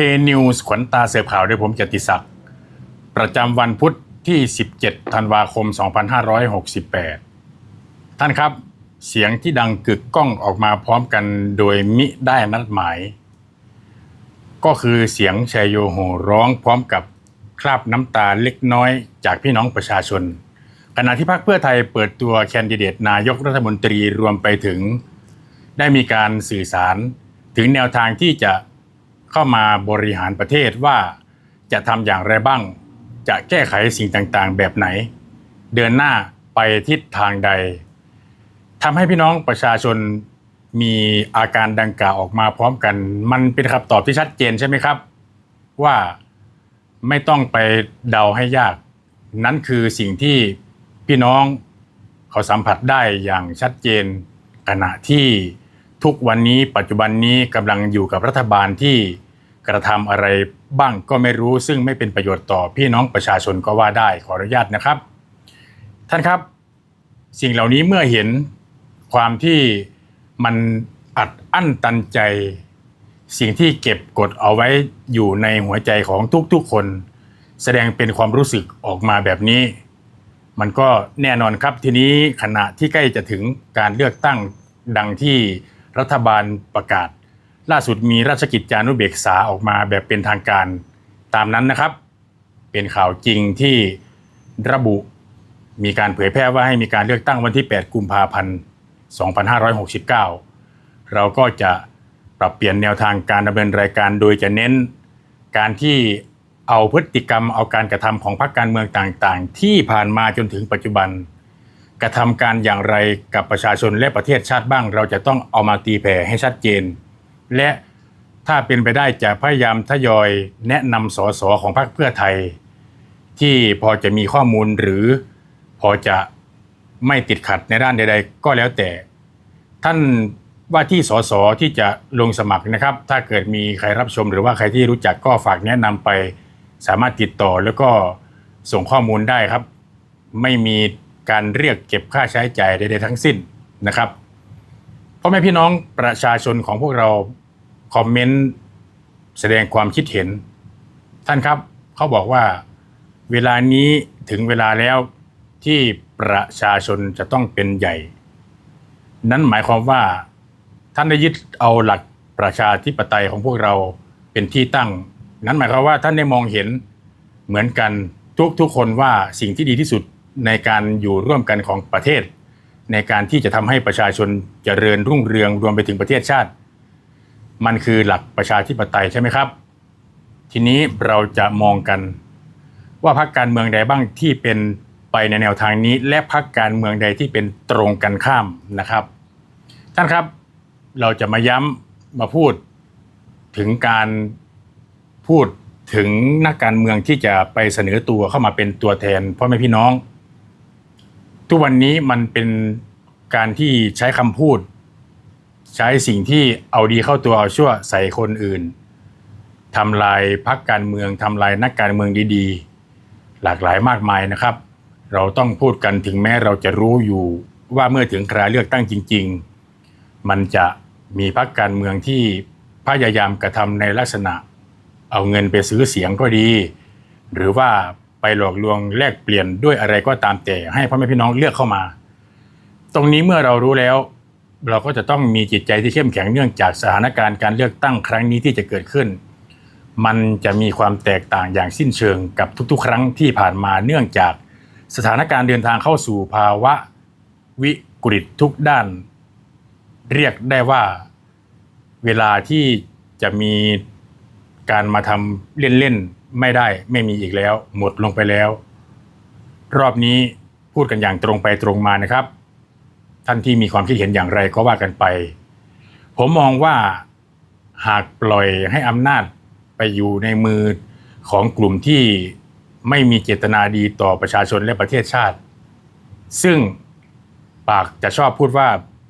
K-News ขวัญตาเสืบข่าวด้วยผมเกียรติศักดิ์ประจำวันพุธที่ 17 ธันวาคม 2568 ท่านครับ เสียงที่ดังกึกก้องออกมาพร้อมกันโดยมิได้นัดหมาย ก็คือเสียงชายโยโหร้องพร้อมกับคราบน้ำตาเล็กน้อยจากพี่น้องประชาชน ขณะที่พรรคเพื่อไทยเปิดตัวแคนดิเดตนายกรัฐมนตรีรวมไปถึง ได้มีการสื่อสารถึงแนวทางที่จะ เข้ามาบริหารประเทศว่าจะทำอย่างไรบ้าง จะแก้ไขสิ่งต่างๆ แบบไหน เดินหน้าไปทิศทางใดทำให้พี่น้องประชาชนมีอาการดังกล่าวออกมาพร้อมกัน มันเป็นคำตอบที่ชัดเจนใช่ไหมครับ ว่าไม่ต้องไปเดาให้ยาก นั่นคือสิ่งที่พี่น้องเขาสัมผัสได้อย่างชัดเจน ขณะที่ทุกวันนี้ปัจจุบันนี้กำลังอยู่กับรัฐบาลที่ กระทำอะไรบ้างก็ไม่รู้ ซึ่งไม่เป็นประโยชน์ต่อพี่น้องประชาชนก็ว่าได้ขออนุญาตนะครับ ท่านครับสิ่งเหล่านี้เมื่อเห็นความที่มันอัดอั้นตันใจ สิ่งที่เก็บกดเอาไว้อยู่ในหัวใจของทุกๆคน แสดงเป็นความรู้สึกออกมาแบบนี้ มันก็แน่นอนครับทีนี้ขณะที่ใกล้จะถึงการเลือกตั้งดังที่รัฐบาลประกาศ ล่าสุดมีราชกิจจานุเบกษาออกมาแบบเป็นทางการตามนั้นนะครับ เป็นข่าวจริงที่ระบุมีการเผยแพร่ว่าให้มีการเลือกตั้งวันที่ 8 กุมภาพันธ์ 2569 เราก็จะปรับเปลี่ยนแนวทางการดำเนินรายการโดยจะเน้นการที่เอาพฤติกรรมเอาการกระทำของพรรคการเมืองต่างๆ ที่ผ่านมาจนถึงปัจจุบัน กระทำการอย่างไรกับประชาชนและประเทศชาติบ้าง เราจะต้องเอามาตีแผ่ให้ชัดเจน และถ้าเป็นไปได้จะพยายามทยอยแนะนำสสของพรรคเพื่อไทย ที่พอจะมีข้อมูลหรือพอจะไม่ติดขัดในด้านใด ๆ ก็แล้วแต่ ท่านว่าที่สสที่จะลงสมัครนะครับ ถ้าเกิดมีใครรับชมหรือว่าใครที่รู้จักก็ฝากแนะนำไป สามารถติดต่อแล้วก็ส่งข้อมูลได้ครับ ไม่มีการเรียกเก็บค่าใช้จ่ายใดๆทั้งสิ้นนะครับ พ่อแม่พี่น้องประชาชนของพวกเราคอมเมนต์แสดงความคิดเห็น ท่านครับเขาบอกว่าเวลานี้ถึงเวลาแล้วที่ประชาชนจะต้องเป็นใหญ่ นั้นหมายความว่าท่านได้ยึดเอาหลักประชาธิปไตยของพวกเราเป็นที่ตั้ง นั้นหมายความว่าท่านได้มองเห็นเหมือนกันทุกทุกคนว่าสิ่งที่ดีที่สุดในการอยู่ร่วมกันของประเทศ ในการที่จะทำให้ประชาชนเจริญรุ่งเรืองรวมไปถึงประเทศชาติ มันคือหลักประชาธิปไตยใช่ไหมครับ ทีนี้เราจะมองกัน ว่าพรรคการเมืองใดบ้างที่เป็นไปในแนวทางนี้ และพรรคการเมืองใดที่เป็นตรงกันข้ามนะครับ ท่านครับเราจะมาย้ำมาพูดถึงการพูดถึงนักการเมืองที่จะไปเสนอตัวเข้ามาเป็นตัวแทนพ่อแม่พี่น้อง ทุกวันนี้มันเป็นการที่ใช้คำพูด ใช้สิ่งที่เอาดีเข้าตัวเอาชั่วใส่คนอื่นทำลายพรรคการเมืองทำลายนักการเมืองดีๆ หลากหลายมากมายนะครับ เราต้องพูดกันถึงแม้เราจะรู้อยู่ว่าเมื่อถึงคราเลือกตั้งจริง ๆ มันจะมีพรรคการเมืองที่พยายามกระทำในลักษณะ เอาเงินไปซื้อเสียงก็ดี หรือว่า ไปหลอกลวงแลกเปลี่ยนด้วยอะไรก็ตามแต่ให้พ่อแม่พี่น้องเลือกเข้ามา ตรงนี้เมื่อเรารู้แล้ว เราก็จะต้องมีจิตใจที่เข้มแข็งเนื่องจากสถานการณ์การเลือกตั้งครั้งนี้ที่จะเกิดขึ้น มันจะมีความแตกต่างอย่างสิ้นเชิงกับทุกๆ ครั้งที่ผ่านมาเนื่องจากสถานการณ์เดินทางเข้าสู่ภาวะวิกฤตทุกด้าน เรียกได้ว่าเวลาที่จะมีการมาทำเล่นๆ ไม่ได้ไม่มีอีกแล้ว หมดลงไปแล้ว รอบนี้พูดกันอย่างตรงไปตรงมานะครับ ท่านที่มีความคิดเห็นอย่างไรก็ว่ากันไป ผมมองว่าหากปล่อยให้อำนาจไปอยู่ในมือของกลุ่มที่ไม่มีเจตนาดีต่อประชาชนและประเทศชาติ ซึ่งปากจะชอบพูดว่า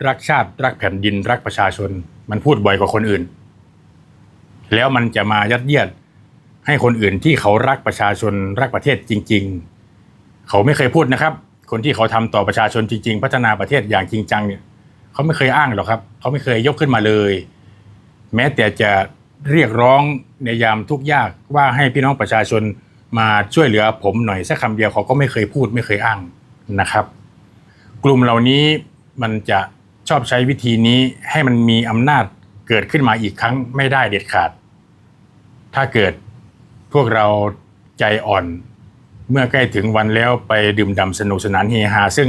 รักชาติรักแผ่นดินรักประชาชน มันพูดบ่อยกว่าคนอื่น แล้วมันจะมายัดเยียด ให้คนอื่นที่เขารักประชาชนรักประเทศจริง ๆ เขาไม่เคยพูดนะครับ คนที่เขาทำต่อประชาชนจริง ๆ พัฒนาประเทศอย่างจริงจังเนี่ยเขาไม่เคยอ้างหรอกครับ เขาไม่เคยยกขึ้นมาเลย แม้แต่จะเรียกร้องในยามทุกยากว่าให้พี่น้องประชาชนมาช่วยเหลือผมหน่อยสักคำเดียวเขาก็ไม่เคยพูดไม่เคยอ้างนะครับ กลุ่มเหล่านี้มันจะชอบใช้วิธีนี้ให้มันมีอำนาจเกิดขึ้นมาอีกครั้งไม่ได้เด็ดขาด ถ้าเกิด พวกเราใจอ่อนเมื่อใกล้ถึงวันแล้วไปดื่มด่ำสนุกสนานเฮฮา ซึ่ง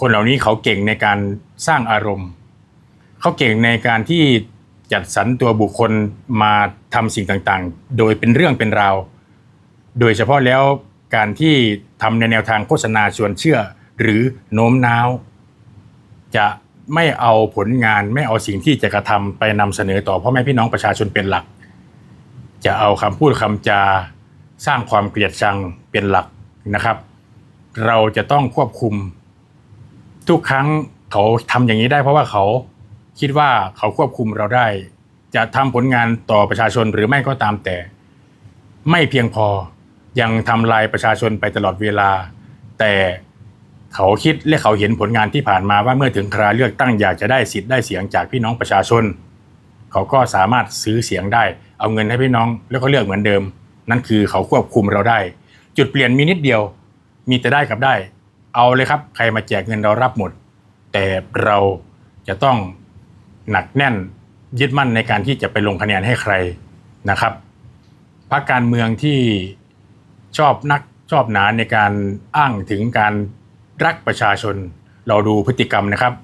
คนเหล่านี้เขาเก่งในการสร้างอารมณ์ เขาเก่งในการที่จัดสรรตัวบุคคลมาทำสิ่งต่างๆ โดยเป็นเรื่องเป็นราว โดยเฉพาะแล้วการที่ทำในแนวทางโฆษณาชวนเชื่อ หรือโน้มน้าว จะไม่เอาผลงานไม่เอาสิ่งที่จะกระทำไปนำเสนอต่อพ่อแม่พี่น้องประชาชนเป็นหลัก จะเอาคำพูดคำจาสร้างความเกลียดชังเป็นหลักนะครับ เราจะต้องควบคุม ทุกครั้งเขาทำอย่างนี้ได้ เพราะว่าเขาคิดว่าเขาควบคุมเราได้ จะทำผลงานต่อประชาชนหรือไม่ก็ตามแต่ ไม่เพียงพอยังทำลายประชาชนไปตลอดเวลา แต่เขาคิดและเขาเห็นผลงานที่ผ่านมาว่าเมื่อถึงคราเลือกตั้งอยากจะได้สิทธิ์ได้เสียงจากพี่น้องประชาชน เขาก็สามารถซื้อเสียงได้ เอาเงินให้พี่น้องแล้วก็เลือกเหมือนเดิม นั่นคือเขาควบคุมเราได้ จุดเปลี่ยนมีนิดเดียว มีแต่ได้กับได้ เอาเลยครับ ใครมาแจกเงินเรารับหมด แต่เราจะต้องหนักแน่นยึดมั่นในการที่จะไปลงคะแนนให้ใครนะครับพรรคการเมืองที่ชอบนักชอบหนาในการอ้างถึงการรักประชาชน เราดูพฤติกรรมนะครับ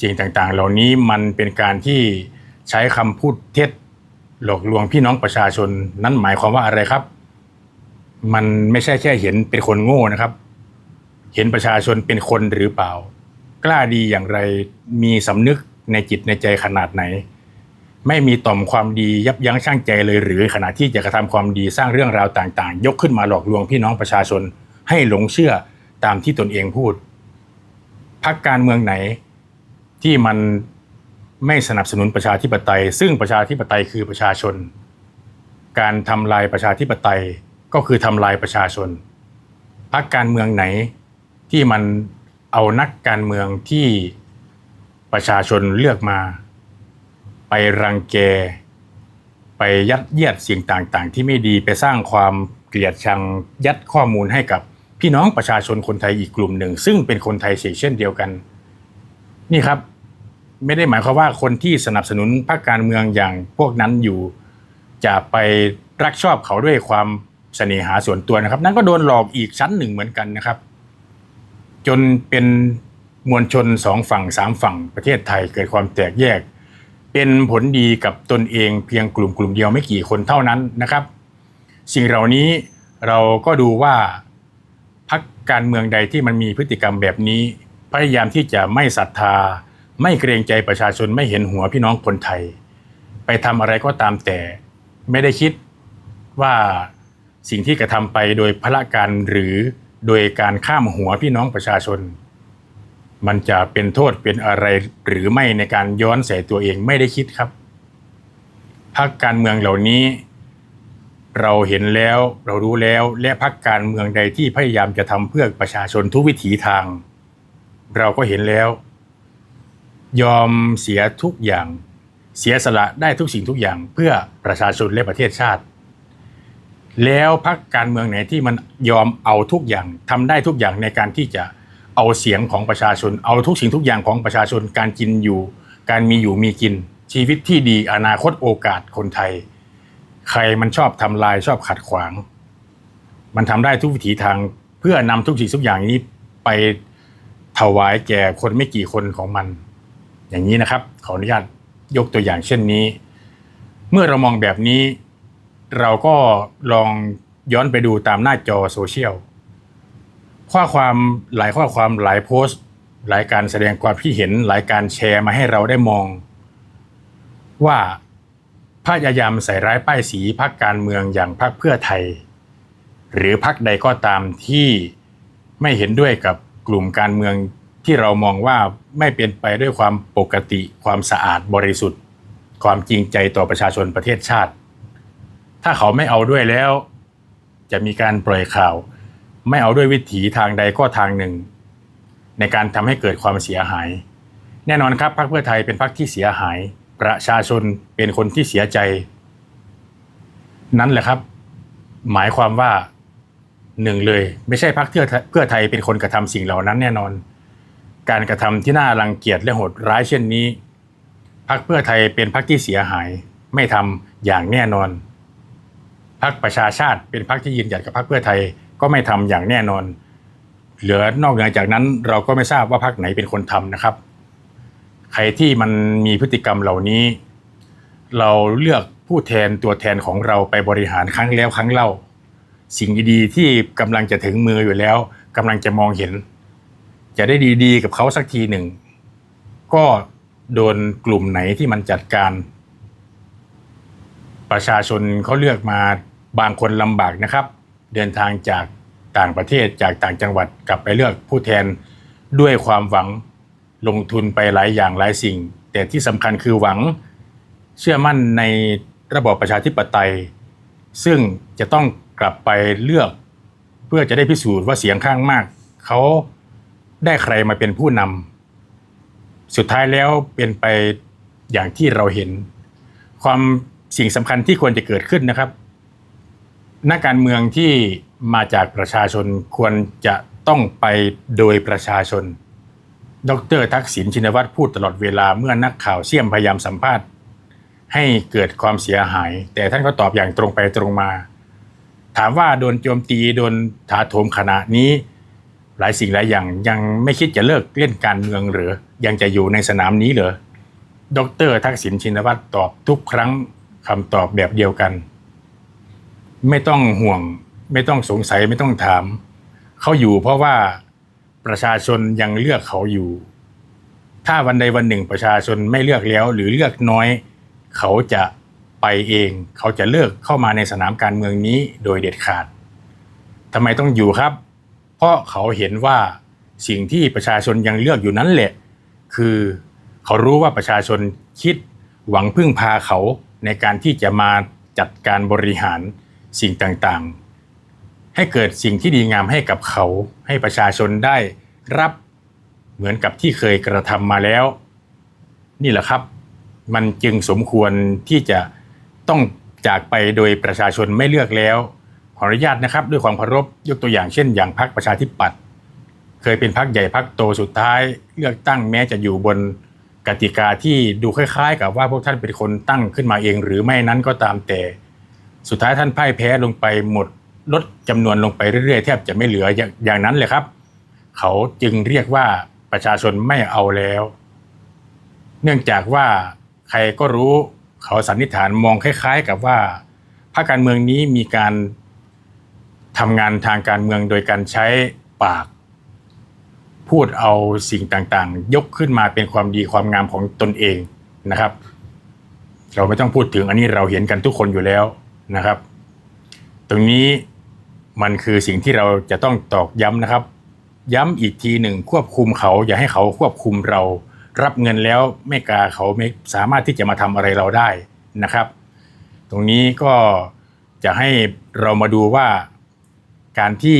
สิ่งต่างๆ เหล่านี้มันเป็นการที่ใช้คำพูดเท็จ หลอกลวงพี่น้องประชาชนนั่นหมายความว่าอะไรครับ มันไม่ใช่แค่เห็นเป็นคนโง่นะครับ เห็นประชาชนเป็นคนหรือเปล่า กล้าดีอย่างไรมีสำนึกในจิตในใจขนาดไหน ไม่มีต่อมความดียับยั้งชั่งใจเลยหรือขณะที่จะกระทำความดีสร้างเรื่องราวต่างๆ ยกขึ้นมาหลอกลวงพี่น้องประชาชน ให้หลงเชื่อตามที่ตนเองพูดพักการเมืองไหนที่มัน ไม่สนับสนุนประชาธิปไตย ซึ่งประชาธิปไตยคือประชาชน การทำลายประชาธิปไตยก็คือทำลายประชาชนพักการเมืองไหนที่มันเอานักการเมืองที่ประชาชนเลือกมา ไปรังแก ไปยัดเยียดสิ่งต่างๆ ที่ไม่ดีไปสร้างความเกลียดชังยัดข้อมูลให้กับพี่น้องประชาชนคนไทยอีกกลุ่มหนึ่ง ซึ่งเป็นคนไทยเช่นเดียวกัน นี่ครับ ไม่ได้หมายความว่าคนที่สนับสนุนพรรคการเมืองอย่างพวกนั้นอยู่ จะไปรักชอบเขาด้วยความเสน่หาส่วนตัวนะครับ นั่นก็โดนหลอกอีกชั้นหนึ่งเหมือนกันนะครับ จนเป็นมวลชนสองฝั่งสามฝั่งประเทศไทยเกิดความแตกแยก เป็นผลดีกับตนเองเพียงกลุ่มกลุ่มเดียวไม่กี่คนเท่านั้นนะครับ สิ่งเหล่านี้เราก็ดูว่าพักการเมืองใดที่มันมีพฤติกรรมแบบนี้ พยายามที่จะไม่ศรัทธา ไม่เกรงใจประชาชนไม่เห็นหัวพี่น้องคนไทย ไปทำอะไรก็ตามแต่ไม่ได้คิดว่าสิ่งที่กระทำไปโดยพละการหรือโดยการข้ามหัวพี่น้องประชาชน มันจะเป็นโทษเป็นอะไรหรือไม่ในการย้อนใส่ตัวเองไม่ได้คิดครับพรรคการเมืองเหล่านี้ เราเห็นแล้วเรารู้แล้วและพรรคการเมืองใดที่พยายามจะทำเพื่อประชาชนทุกวิถีทาง เราก็เห็นแล้ว ยอมเสียทุกอย่างเสียสละได้ทุกสิ่งทุกอย่างเพื่อประชาชนและประเทศชาติ แล้วพรรคการเมืองไหนที่มันยอมเอาทุกอย่างทำได้ทุกอย่างในการที่จะเอาเสียงของประชาชน เอาทุกสิ่งทุกอย่างของประชาชนการกินอยู่ การมีอยู่มีกิน ชีวิตที่ดีอนาคตโอกาสคนไทย ใครมันชอบทำลายชอบขัดขวาง มันทำได้ทุกวิถีทางเพื่อนำทุกสิ่งทุกอย่างนี้ไปถวายแก่คนไม่กี่คนของมัน อย่างนี้นะครับ ขออนุญาตยกตัวอย่างเช่นนี้ เมื่อเรามองแบบนี้ เราก็ลองย้อนไปดูตามหน้าจอโซเชียลข้อความหลายข้อความหลายโพสต์ หลายการแสดงความคิดเห็นหลายการแชร์มาให้เราได้มอง ว่าพยายามใส่ร้ายป้ายสีพรรคการเมืองอย่างพรรคเพื่อไทย หรือพรรคใดก็ตามที่ไม่เห็นด้วยกับกลุ่มการเมือง ที่เรามองว่าไม่เป็นไปด้วยความปกติ ความสะอาดบริสุทธิ์ ความจริงใจต่อประชาชนประเทศชาติ ถ้าเขาไม่เอาด้วยแล้ว จะมีการปล่อยข่าว ไม่เอาด้วยวิถีทางใดก็ทางหนึ่ง ในการทำให้เกิดความเสียหาย แน่นอนครับพรรคเพื่อไทยเป็นพรรคที่เสียหาย ประชาชนเป็นคนที่เสียใจ นั่นแหละครับ หมายความว่าหนึ่งเลย ไม่ใช่พรรคเพื่อเพื่อไทยเป็นคนกระทำสิ่งเหล่านั้นแน่นอน การกระทำที่น่ารังเกียจและโหดร้ายเช่นนี้พรรคเพื่อไทยเป็นพรรคที่เสียหายไม่ทำอย่างแน่นอนพรรคประชาชาติเป็นพรรคที่ยืนหยัดกับพรรคเพื่อไทยก็ไม่ทำอย่างแน่นอน เหลือนอกเหนือจากนั้นเราก็ไม่ทราบว่าพรรคไหนเป็นคนทำนะครับ ใครที่มันมีพฤติกรรมเหล่านี้ เราเลือกผู้แทนตัวแทนของเราไปบริหารครั้งแล้วครั้งเล่า สิ่งดีๆที่กำลังจะถึงมืออยู่แล้วกำลังจะมองเห็น จะได้ดีๆ กับเขาสักทีหนึ่ง ก็โดนกลุ่มไหนที่มันจัดการ ประชาชนเขาเลือกมาบางคนลำบากนะครับ เดินทางจากต่างประเทศจากต่างจังหวัดกลับไปเลือกผู้แทนด้วยความหวังลงทุนไปหลายอย่างหลายสิ่ง แต่ที่สำคัญคือหวังเชื่อมั่นในระบอบประชาธิปไตย ซึ่งจะต้องกลับไปเลือก เพื่อจะได้พิสูจน์ว่าเสียงข้างมากเขา ได้ใครมาเป็นผู้นำสุดท้ายแล้วเป็นไปอย่างที่เราเห็น ความสิ่งสำคัญที่ควรจะเกิดขึ้นนะครับ นักการเมืองที่มาจากประชาชนควรจะต้องไปโดยประชาชน ดรทักษิณชินวัตรพูดตลอดเวลาเมื่อนักข่าวเสี่ยมพยายามสัมภาษณ์ ให้เกิดความเสียหาย แต่ท่านก็ตอบอย่างตรงไปตรงมา ถามว่าโดนโจมตีโดนถาโถมขณะนี้ หลายสิ่งหลายอย่างยังไม่คิดจะเลิกเล่นการเมืองหรือยังจะอยู่ในสนามนี้เหรอดรทักษิณชินวัตรตอบทุกครั้งคำตอบแบบเดียวกัน ไม่ต้องห่วง ไม่ต้องสงสัยไม่ต้องถาม เขาอยู่เพราะว่าประชาชนยังเลือกเขาอยู่ ถ้าวันใดวันหนึ่งประชาชนไม่เลือกแล้ว หรือเลือกน้อย เขาจะไปเอง เขาจะเลิกเข้ามาในสนามการเมืองนี้โดยเด็ดขาดทำไมต้องอยู่ครับ ราะเขาเห็นว่าสิ่งที่ประชาชนยังเลือกอยู่นั้นแหละ คือเขารู้ว่าประชาชนคิดหวังพึ่งพาเขาในการที่จะมาจัดการบริหารสิ่งต่างๆ ให้เกิดสิ่งที่ดีงามให้กับเขา ให้ประชาชนได้รับเหมือนกับที่เคยกระทำมาแล้ว นี่แหละครับ มันจึงสมควรที่จะต้องจากไปโดยประชาชนไม่เลือกแล้ว ขออนุญาตนะครับ ด้วยความเคารพยกตัวอย่างเช่น อย่างพรรคประชาธิปัตย์เคยเป็นพรรคใหญ่พรรคโตสุดท้าย เลือกตั้งแม้จะอยู่บนกติกาที่ดูคล้ายๆ กับว่าพวกท่านเป็นคนตั้งขึ้นมาเอง หรือไม่นั้นก็ตามแต่ สุดท้ายท่านพ่ายแพ้ลงไปหมดลดจำนวนลงไปเรื่อยๆแทบจะไม่เหลืออย่างอย่างนั้นเลยครับ เขาจึงเรียกว่าประชาชนไม่เอาแล้ว เนื่องจากว่าใครก็รู้เขาสันนิษฐานมองคล้าย ๆ กับว่าพรรคการเมืองนี้มีการ ทำงานทางการเมืองโดยการใช้ปาก พูดเอาสิ่งต่างๆ ยกขึ้นมาเป็นความดีความงามของตนเองนะครับ เราไม่ต้องพูดถึงอันนี้เราเห็นกันทุกคนอยู่แล้วนะครับ ตรงนี้มันคือสิ่งที่เราจะต้องตอกย้ำนะครับ ย้ำอีกทีหนึ่งควบคุมเขาอย่าให้เขาควบคุมเรา รับเงินแล้วไม่กล้าเขาไม่สามารถที่จะมาทำอะไรเราได้นะครับ ตรงนี้ก็จะให้เรามาดูว่า การที่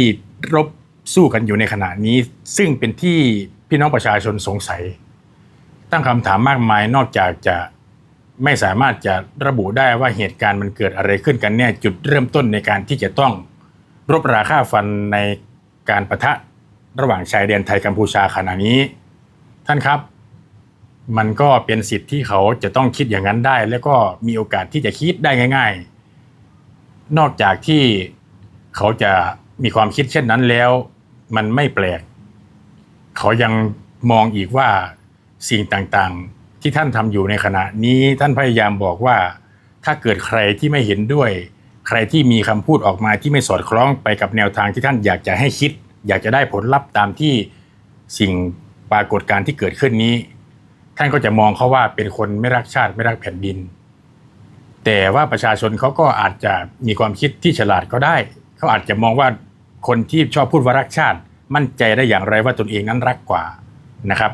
รบสู้กันอยู่ในขณะนี้ ซึ่งเป็นที่พี่น้องประชาชนสงสัย ตั้งคำถามมากมายนอกจากจะไม่สามารถจะระบุได้ว่าเหตุการณ์มันเกิดอะไรขึ้นกันแน่จุดเริ่มต้นในการที่จะต้องรบราค่าฟันในการประทะระหว่างชายแดนไทยกัมพูชาขณะนี้ ท่านครับ มันก็เป็นสิทธิ์ที่เขาจะต้องคิดอย่างนั้นได้ แล้วก็มีโอกาสที่จะคิดได้ง่าย ๆ นอกจากที่เขาจะ มีความคิดเช่นนั้นแล้ว มันไม่แปลก เขายังมองอีกว่าสิ่งต่างๆที่ท่านทำอยู่ในขณะนี้ท่านพยายามบอกว่า ถ้าเกิดใครที่ไม่เห็นด้วย ใครที่มีคำพูดออกมาที่ไม่สอดคล้องไปกับแนวทางที่ท่านอยากจะให้คิด อยากจะได้ผลลัพธ์ตามที่สิ่งปรากฏการณ์ที่เกิดขึ้นนี้ ท่านก็จะมองเขาว่าเป็นคนไม่รักชาติไม่รักแผ่นดิน แต่ว่าประชาชนเขาก็อาจจะมีความคิดที่ฉลาดก็ได้ เขาอาจจะมองว่า คนที่ชอบพูดว่ารักชาติ มั่นใจได้อย่างไรว่าตนเองนั้นรักกว่านะครับ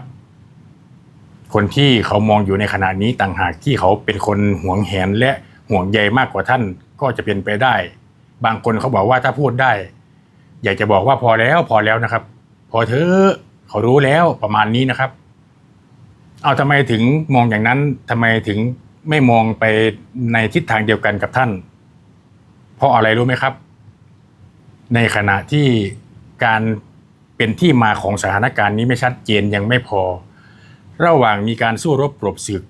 คนที่เขามองอยู่ในขณะนี้ต่างหากที่เขาเป็นคนห่วงแหนและห่วงใยมากกว่าท่านก็จะเป็นไปได้ บางคนเขาบอกว่าถ้าพูดได้ อยากจะบอกว่าพอแล้วพอแล้วนะครับ พอเถอเขารู้แล้วประมาณนี้นะครับ เอาทำไมถึงมองอย่างนั้นทำไมถึงไม่มองไปในทิศทางเดียวกันกับท่าน เพราะอะไรรู้ไหมครับ ในขณะที่การเป็นที่มาของสถานการณ์นี้ไม่ชัดเจนยังไม่พอ ระหว่างมีการสู้รบปรบศึก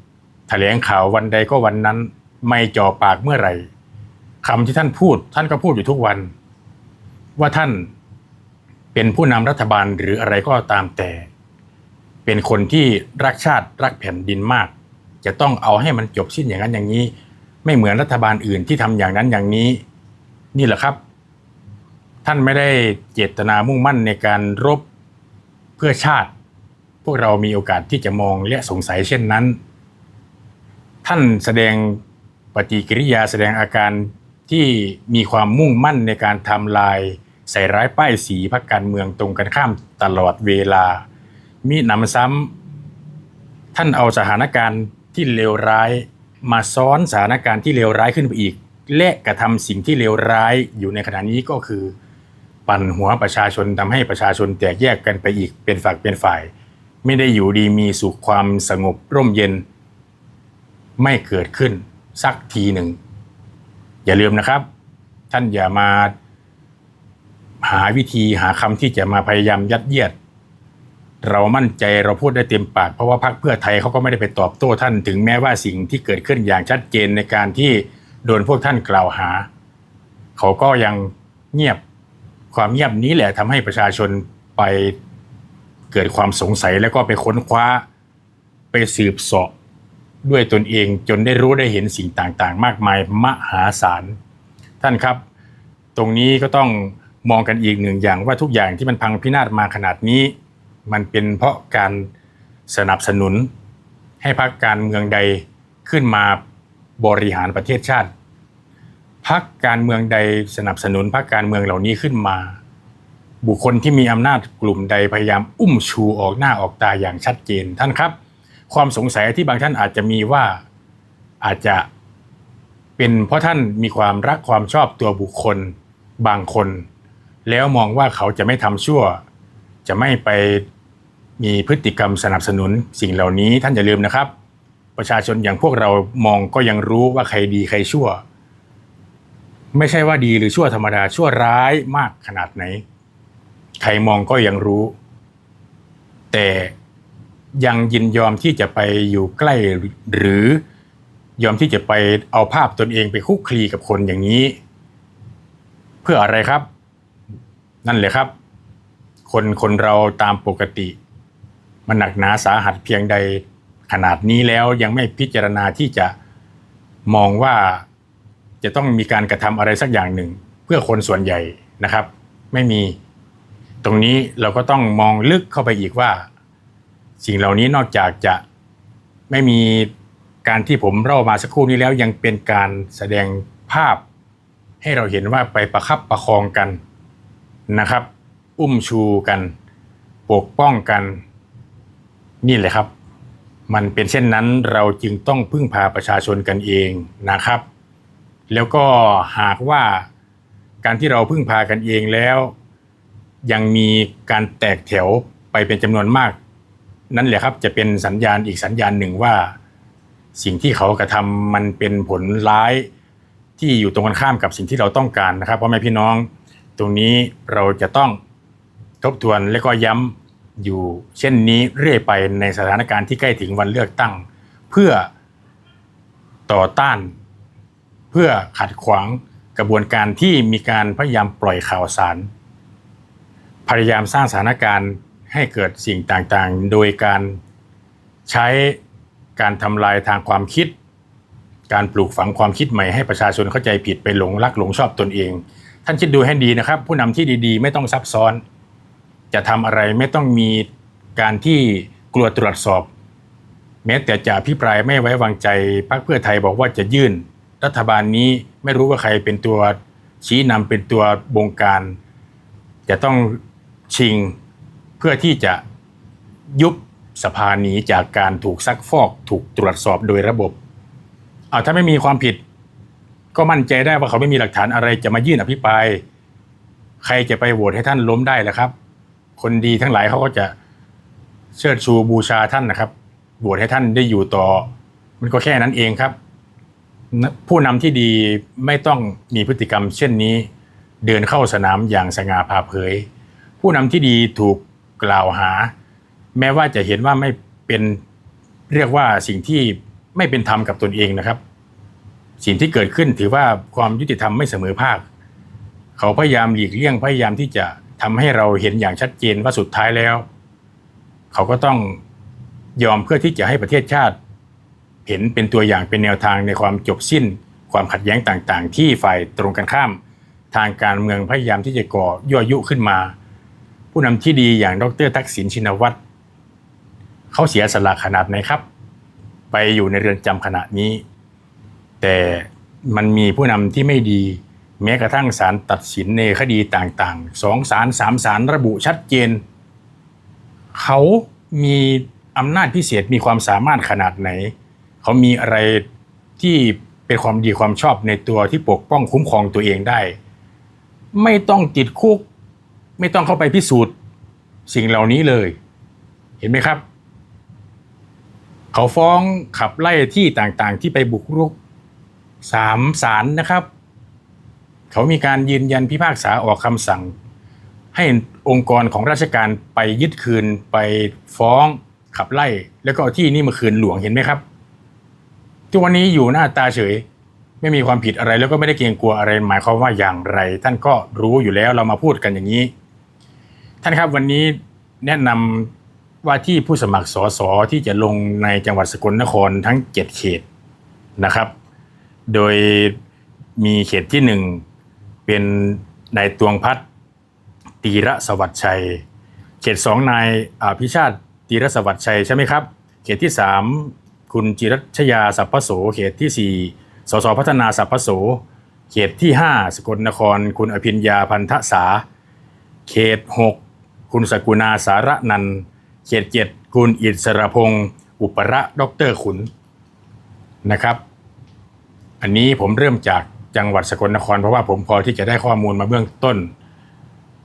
แถลงข่าววันใดก็วันนั้น ไม่จ่อปากเมื่อไหร่คำที่ท่านพูดท่านก็พูดอยู่ทุกวัน ว่าท่านเป็นผู้นำรัฐบาลหรืออะไรก็ตามแต่ เป็นคนที่รักชาติรักแผ่นดินมาก จะต้องเอาให้มันจบสิ้นอย่างนั้นอย่างนี้ ไม่เหมือนรัฐบาลอื่นที่ทำอย่างนั้นอย่างนี้ นี่แหละครับ ท่านไม่ได้เจตนามุ่งมั่นในการรบเพื่อชาติ พวกเรามีโอกาสที่จะมองและสงสัยเช่นนั้น ท่านแสดงปฏิกิริยาแสดงอาการที่มีความมุ่งมั่นในการทำลาย ใส่ร้ายป้ายสีพรรคการเมืองตรงกันข้ามตลอดเวลา มีหนำซ้ำท่านเอาสถานการณ์ที่เลวร้ายมาซ้อนสถานการณ์ที่เลวร้ายขึ้นไปอีก และกระทำสิ่งที่เลวร้ายอยู่ในขณะนี้ก็คือ ปั่นหัวประชาชนทำให้ประชาชนแตกแยกกันไปอีกเป็นฝักเป็นฝ่าย ไม่ได้อยู่ดีมีสุขความสงบร่มเย็น ไม่เกิดขึ้นสักทีหนึ่ง อย่าลืมนะครับ ท่านอย่ามาหาวิธีหาคำที่จะมาพยายามยัดเยียด เรามั่นใจเราพูดได้เต็มปาก เพราะว่าพรรคเพื่อไทยเขาก็ไม่ได้ไปตอบโต้ท่านถึงแม้ว่าสิ่งที่เกิดขึ้นอย่างชัดเจนในการที่โดนพวกท่านกล่าวหา เขาก็ยังเงียบ ความเงียบนี้แหละทำให้ประชาชนไปเกิดความสงสัยแล้วก็ไปค้นคว้าไปสืบเสาะด้วยตนเองจนได้รู้ได้เห็นสิ่งต่างๆ มากมายมหาศาลท่านครับ ตรงนี้ก็ต้องมองกันอีกหนึ่งอย่างว่าทุกอย่างที่มันพังพินาศมาขนาดนี้ มันเป็นเพราะการสนับสนุน ให้พรรคการเมืองใดขึ้นมาบริหารประเทศชาติ พรรคการเมืองใดสนับสนุนพรรคการเมืองเหล่านี้ขึ้นมา บุคคลที่มีอำนาจกลุ่มใดพยายามอุ้มชูออกหน้าออกตาอย่างชัดเจนท่านครับ ความสงสัยที่บางท่านอาจจะมีว่าอาจจะเป็นเพราะท่านมีความรักความชอบตัวบุคคลบางคน แล้วมองว่าเขาจะไม่ทำชั่ว จะไม่ไปมีพฤติกรรมสนับสนุนสิ่งเหล่านี้ท่านอย่าลืมนะครับ ประชาชนอย่างพวกเรามองก็ยังรู้ว่าใครดีใครชั่ว ไม่ใช่ว่าดีหรือชั่วธรรมดาชั่วร้ายมากขนาดไหน ใครมองก็ยังรู้ แต่ยังยินยอมที่จะไปอยู่ใกล้หรือยอมที่จะไปเอาภาพตนเองไปคุกคลีกับคนอย่างนี้ เพื่ออะไรครับ นั่นเลยครับ คนคนเราตามปกติ มันหนักหนาสาหัสเพียงใดขนาดนี้แล้วยังไม่พิจารณาที่จะมองว่า จะต้องมีการกระทำอะไรสักอย่างหนึ่ง เพื่อคนส่วนใหญ่นะครับ ไม่มีตรงนี้เราก็ต้องมองลึกเข้าไปอีกว่า สิ่งเหล่านี้นอกจากจะไม่มีการที่ผมเล่ามาสักครู่นี้แล้วยังเป็นการแสดงภาพ ให้เราเห็นว่าไปประคับประคองกันนะครับ อุ้มชูกัน ปกป้องกันนี่แหละครับ มันเป็นเช่นนั้นเราจึงต้องพึ่งพาประชาชนกันเองนะครับ แล้วก็หากว่าการที่เราพึ่งพากันเองแล้ว ยังมีการแตกแถวไปเป็นจำนวนมาก นั่นแหละครับจะเป็นสัญญาณอีกสัญญาณหนึ่งว่า สิ่งที่เขากระทำมันเป็นผลร้ายที่อยู่ตรงกันข้ามกับสิ่งที่เราต้องการนะครับพ่อแม่พี่น้อง ตรงนี้เราจะต้องทบทวนและก็ย้ำอยู่เช่นนี้เรื่อยไปในสถานการณ์ที่ใกล้ถึงวันเลือกตั้ง เพื่อต่อต้าน เพื่อขัดขวางกระบวนการที่มีการพยายามปล่อยข่าวสาร พยายามสร้างสถานการณ์ให้เกิดสิ่งต่างๆ โดยการใช้การทำลายทางความคิด การปลูกฝังความคิดใหม่ให้ประชาชนเข้าใจผิดไปหลงรักหลงชอบตนเอง ท่านคิดดูให้ดีนะครับ ผู้นำที่ดีๆ ไม่ต้องซับซ้อน จะทำอะไรไม่ต้องมีการที่กลัวตรวจสอบ แม้แต่จะอภิปรายไม่ไว้วางใจพรรคเพื่อไทยบอกว่าจะยื่น รัฐบาลนี้ไม่รู้ว่าใครเป็นตัวชี้นำเป็นตัวบงการ จะต้องชิงเพื่อที่จะยุบสภาหนีจากการถูกซักฟอก ถูกตรวจสอบโดยระบบเอาถ้าไม่มีความผิด ก็มั่นใจได้ว่าเขาไม่มีหลักฐานอะไรจะมายื่นอภิปราย ใครจะไปโหวตให้ท่านล้มได้ล่ะครับ คนดีทั้งหลายเขาก็จะเชิดชูบูชาท่านนะครับโหวตให้ท่านได้อยู่ต่อ มันก็แค่นั้นเองครับ ผู้นำที่ดีไม่ต้องมีพฤติกรรม เช่นนี้ เดินเข้าสนามอย่างสง่าผ่าเผย ผู้นำที่ดีถูกกล่าวหา แม้ว่าจะเห็นว่าไม่เป็นเรียกว่าสิ่งที่ไม่เป็นธรรมกับตนเองนะครับ สิ่งที่เกิดขึ้นถือว่าความยุติธรรมไม่เสมอภาค เขาพยายามหลีกเลี่ยงพยายามที่จะทำให้เราเห็นอย่างชัดเจนว่าสุดท้ายแล้ว เขาก็ต้องยอมเพื่อที่จะให้ประเทศชาติ เห็นเป็นตัวอย่างเป็นแนวทางในความจบสิ้น ความขัดแย้งต่างๆ ที่ฝ่ายตรงกันข้าม ทางการเมืองพยายามที่จะก่อยั่วยุขึ้นมา ผู้นำที่ดีอย่างดรทักษิณชินวัตรเขาเสียสละขนาดไหนครับ ไปอยู่ในเรือนจำขณะนี้ แต่มันมีผู้นำที่ไม่ดี แม้กระทั่งศาลตัดสินในคดีต่างๆสองศาลสามศาลระบุชัดเจน เขามีอำนาจพิเศษมีความสามารถขนาดไหน เขามีอะไรที่เป็นความดีความชอบในตัวที่ปกป้องคุ้มครองตัวเองได้ ไม่ต้องติดคุก ไม่ต้องเข้าไปพิสูจน์สิ่งเหล่านี้เลย เห็นไหมครับ เขาฟ้องขับไล่ที่ต่างๆ ที่ไปบุกรุกสามศาลนะครับ เขามีการยืนยันพิพากษาออกคำสั่ง ให้องค์กรของราชการไปยึดคืนไปฟ้องขับไล่ แล้วก็เอาที่นี่มาคืนหลวงเห็นไหมครับ ทุกวันนี้อยู่หน้าตาเฉย ไม่มีความผิดอะไรแล้วก็ไม่ได้เกรงกลัวอะไร หมายความว่าอย่างไร ท่านก็รู้อยู่แล้วเรามาพูดกันอย่างนี้ ท่านครับวันนี้แนะนำว่าที่ผู้สมัครสสที่จะลงในจังหวัดสกลนครทั้ง 7 เขตนะครับ โดยมีเขตที่หนึ่งเป็นนายตวงพัฒน์ตีระสวัสดิ์ชัย เขตสองนายอภิชาติตีระสวัสดิ์ชัยใช่ไหมครับ เขตที่สาม คุณจิรัชยาสัพพโสเขตที่สี่สสพัฒนาสัพพโสเขตที่ห้าสกลนคร คุณอภิญญาพันธษา เขตหกคุณสกุณาสารนัน เขตเจ็ดคุณอิสรพงศ์อุประดอกเตอรขุนนะครับ อันนี้ผมเริ่มจากจังหวัดสกลนคร เพราะว่าผมพอที่จะได้ข้อมูลมาเบื้องต้น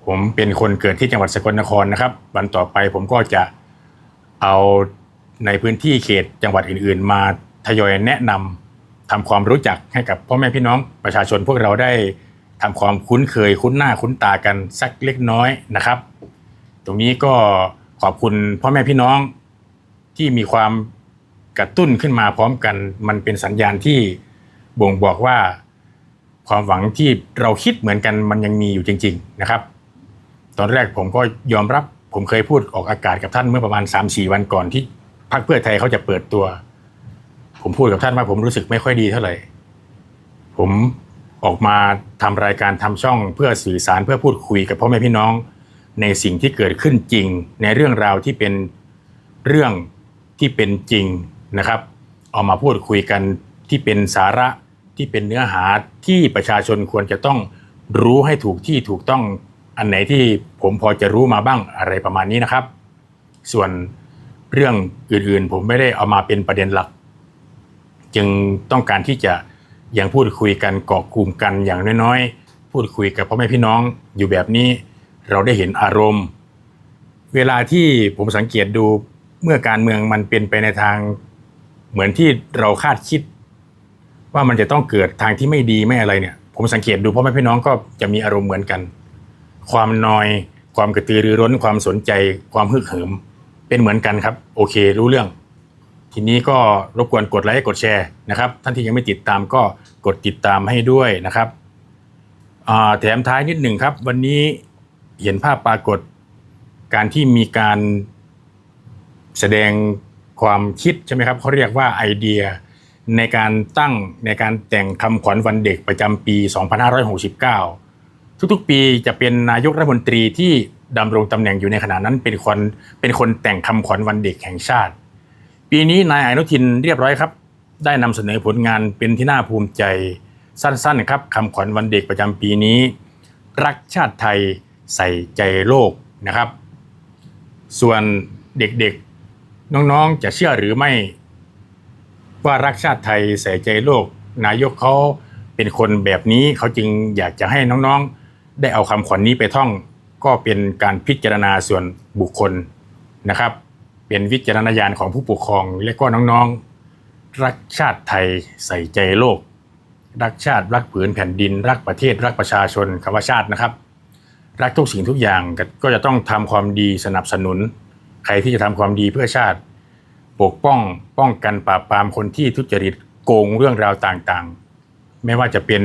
ผมเป็นคนเกิดที่จังหวัดสกลนครนะครับ วันต่อไปผมก็จะเอา ในพื้นที่เขตจังหวัดอื่น ๆ มาทยอยแนะนำทำความรู้จักให้กับพ่อแม่พี่น้องประชาชนพวกเราได้ทำความคุ้นเคยคุ้นหน้าคุ้นตากันสักเล็กน้อยนะครับ ตรงนี้ก็ขอบคุณพ่อแม่พี่น้องที่มีความกระตุ้นขึ้นมาพร้อมกัน มันเป็นสัญญาณที่บ่งบอกว่า ความหวังที่เราคิดเหมือนกันมันยังมีอยู่จริง ๆนะครับ ตอนแรกผมก็ยอมรับผมเคยพูดออกอากาศกับท่านเมื่อประมาณ 3-4 วันก่อนที่ พรรคเพื่อไทยเขาจะเปิดตัว ผมพูดกับท่านว่าผมรู้สึกไม่ค่อยดีเท่าไหร่ ผมออกมาทำรายการทำช่องเพื่อสื่อสารเพื่อพูดคุยกับพ่อแม่พี่น้องในสิ่งที่เกิดขึ้นจริง ในเรื่องราวที่เป็นเรื่องที่เป็นจริงนะครับ เอามาพูดคุยกันที่เป็นสาระที่เป็นเนื้อหาที่ประชาชนควรจะต้องรู้ให้ถูกที่ถูกต้องอันไหนที่ผมพอจะรู้มาบ้างอะไรประมาณนี้นะครับ ส่วน เรื่องอื่นๆ ผมไม่ได้เอามาเป็นประเด็นหลัก จึงต้องการที่จะยังพูดคุยกันเกาะกลุ่มกันอย่างน้อยๆ พูดคุยกับพ่อแม่พี่น้องอยู่แบบนี้ เราได้เห็นอารมณ์ เวลาที่ผมสังเกตดูเมื่อการเมืองมันเป็นไปในทางเหมือนที่เราคาดคิด ว่ามันจะต้องเกิดทางที่ไม่ดีไม่อะไรเนี่ย ผมสังเกตดูพ่อแม่พี่น้องก็จะมีอารมณ์เหมือนกัน ความนอย ความกระตือรือร้น ความสนใจ ความฮึกเหิม เป็นเหมือนกันครับ โอเค รู้เรื่อง ทีนี้ก็รบกวนกดไลค์กดแชร์นะครับ ท่านที่ยังไม่ติดตามก็กดติดตามให้ด้วยนะครับแถมท้ายนิดหนึ่งครับ วันนี้เห็นภาพปรากฏการที่มีการแสดงความคิดใช่ไหมครับเขาเรียกว่าไอเดียในการตั้งในการแต่งคำขวัญวันเด็กประจำปี 2569 ทุกๆ ปีจะเป็นนายกรัฐมนตรีที่ ดำรงตำแหน่งอยู่ในขณะนั้นเป็นคนเป็นคนแต่งคำขวัญวันเด็กแห่งชาติ ปีนี้นายอนุทินเรียบร้อยครับ ได้นำเสนอผลงานเป็นที่น่าภูมิใจสั้นๆครับคำขวัญวันเด็กประจำปีนี้ รักชาติไทยใส่ใจโลกนะครับ ส่วนเด็กๆน้องๆจะเชื่อหรือไม่ ว่ารักชาติไทยใส่ใจโลก นายกเขาเป็นคนแบบนี้เขาจึงอยากจะให้น้องๆ ได้เอาคำขวัญนนี้ไปท่อง ก็เป็นการพิจารณาส่วนบุคคลนะครับ เป็นวิจารณญาณของผู้ปกครองและก็น้องๆ รักชาติไทยใส่ใจโลก รักชาติรักผืนแผ่นดิน รักประเทศรักประชาชนคำว่าชาตินะครับ รักทุกสิ่งทุกอย่างก็ก็จะต้องทำความดีสนับสนุน ใครที่จะทำความดีเพื่อชาติ ปกป้องป้องกันปราบปรามคนที่ทุจริตโกงเรื่องราวต่างๆ ไม่ว่าจะเป็น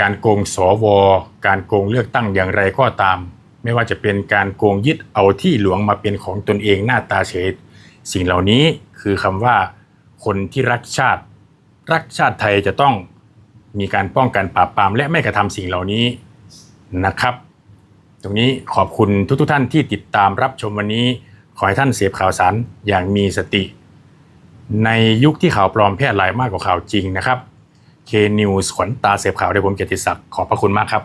การโกงสว การโกงเลือกตั้งอย่างไรก็ตาม ไม่ว่าจะเป็นการโกงยึดเอาที่หลวงมาเป็นของตนเองหน้าตาเฉยสิ่งเหล่านี้คือคำว่า คนที่รักชาติ รักชาติไทยจะต้องมีการป้องกันปราบปรามและไม่กระทำสิ่งเหล่านี้นะครับ ตรงนี้ขอบคุณทุกๆท่านที่ติดตามรับชมวันนี้ ขอให้ท่านเสพข่าวสารอย่างมีสติ ในยุคที่ข่าวปลอมแพร่หลายมากกว่าข่าวจริงนะครับ K News ขวัญตาเสพข่าวโดยผมเกียรติศักดิ์ขอบพระคุณมากครับ